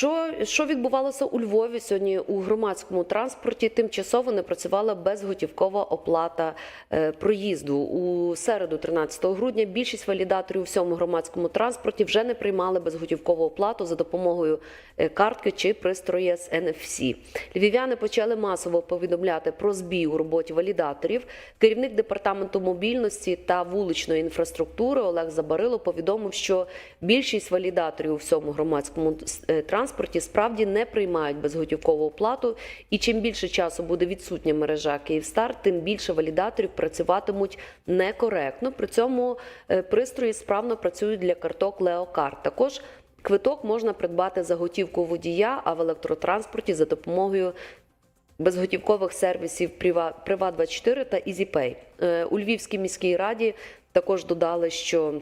Що, що відбувалося у Львові сьогодні у громадському транспорті? Тимчасово не працювала безготівкова оплата е, проїзду. У середу, 13 грудня, більшість валідаторів у всьому громадському транспорті вже не приймали безготівкову оплату за допомогою е, картки чи пристрої з NFC. Львів'яни почали масово повідомляти про збій у роботі валідаторів. Керівник департаменту мобільності та вуличної інфраструктури Олег Забарило повідомив, що більшість валідаторів у всьому громадському е, транспорті справді не приймають безготівкову оплату. І чим більше часу буде відсутня мережа Київстар, тим більше валідаторів працюватимуть некоректно. При цьому е, пристрої справно працюють для карток Леокарт. Також квиток можна придбати за готівку водія, а в електротранспорті за допомогою безготівкових сервісів Privat 24 та EasyPay. Е, У Львівській міській раді також додали, що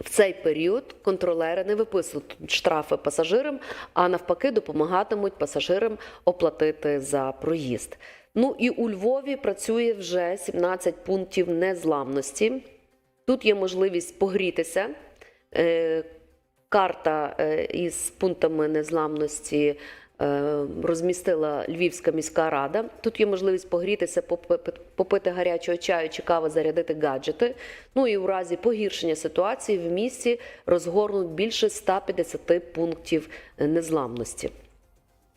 в цей період контролери не виписують штрафи пасажирам, а навпаки допомагатимуть пасажирам оплатити за проїзд. Ну і у Львові працює вже 17 пунктів незламності. Тут є можливість погрітися. Е, Карта е, із пунктами незламності розмістила Львівська міська рада. Тут є можливість погрітися, попи- попити гарячого чаю чи кави, зарядити гаджети. Ну і у разі погіршення ситуації в місті розгорнуть більше 150 пунктів е, незламності.